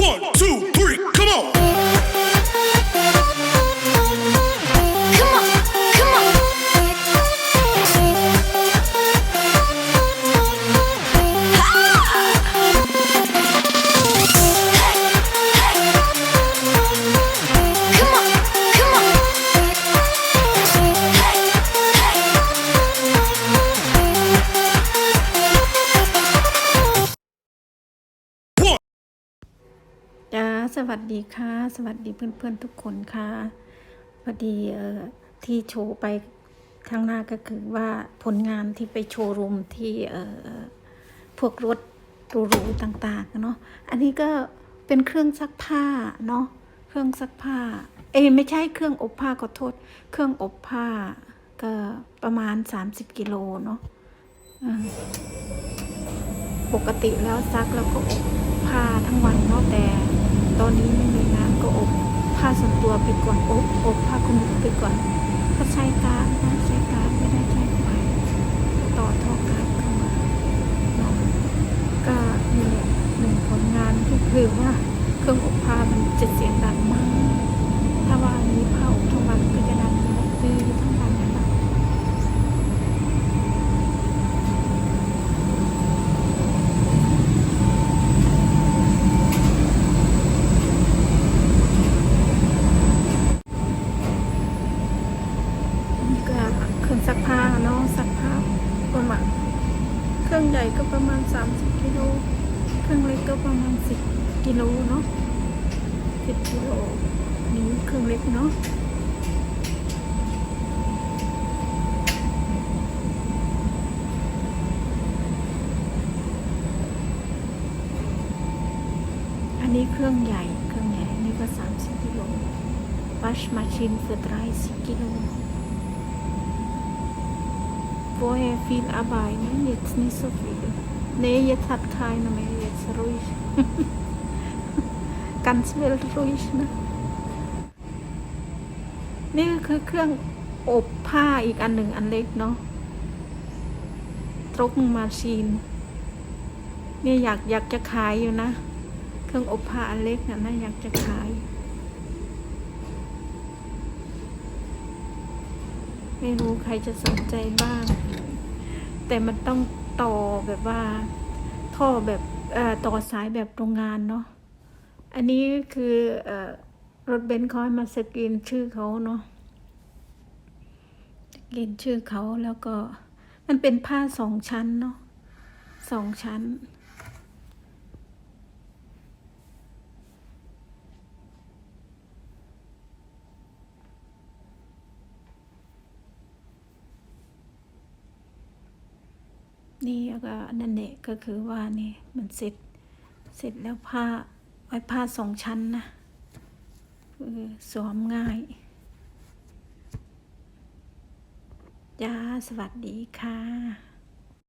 One, two, three, สวัสดีค่ะ สวัสดีเพื่อนๆทุกคนค่ะพอดีเอ่อที่โชว์ไปข้างหน้าก็คือว่าผลงานที่ไปโชว์รูมที่เอ่อพวกรถหรูๆต่างๆเนาะอันนี้ก็เป็นเครื่องซักผ้าเนาะเครื่องซักผ้า เอ้ไม่ใช่เครื่องอบผ้าขอโทษ เครื่องอบผ้าก็ประมาณ 30กิโลเนาะปกติแล้วซักแล้วก็อบผ้าทั้งวันเนาะแต่ ตอนนี้ไม่มีงานก็อบผ้าส่วนตัวไปก่อนอบอบผ้าคุณไปก่อนก็ใช้การนะใช้การไม่ได้ใช้ไฟต่อท่อการเข้ามาเนาะก็นี่แหละหนึ่งผลงานก็คือว่าเครื่องอบผ้ามันจะเสียงดังมาก ถ้าว่ามีผ้าอบทั้งวันก็จะดังตีทั้งวันนะ นี่ก็เครื่อง ซักผ้าเนาะซักผ้าประมาณเครื่องใหญ่ก็ประมาณ 30กิโลเครื่องเล็กก็ประมาณ 10กิโลเนาะ10กิโลนี่เครื่องเล็กเนาะอันนี้เครื่องใหญ่เครื่องใหญ่นนี้ก็ 30กิโล Waschmaschine für 30 Kilo. Vorher viel arbeiten, jetzt nicht so viel. Nee, jetzt hat keiner mehr, jetzt ruhig. Ganz wild ruhig, ne? นี่ก็คือเครื่องอบผ้าอีกอันหนึ่งอันเล็กเนาะตรกมาชีนเนี่ยอยากอยากจะขายอยู่นะ เครื่องอบผ้าอันเล็กนะนะอยากจะขาย ไม่รู้ใครจะสนใจบ้าง แต่มันต้องต่อแบบว่า ท่อแบบต่อสายแบบโรงงานเนาะอันนี้คือเออรถเบนซ์เขาให้มาสกรีนชื่อเขาเนาะสกรีนชื่อเขาแล้วก็มันเป็นผ้าสองชั้นเนาะสองชั้น นี่แล้วก็นั่นแหละก็คือว่านี่มันเสร็จ เสร็จแล้วผ้าไว้ผ้าสองชั้นนะคือสวมง่ายจ้าสวัสดีค่ะ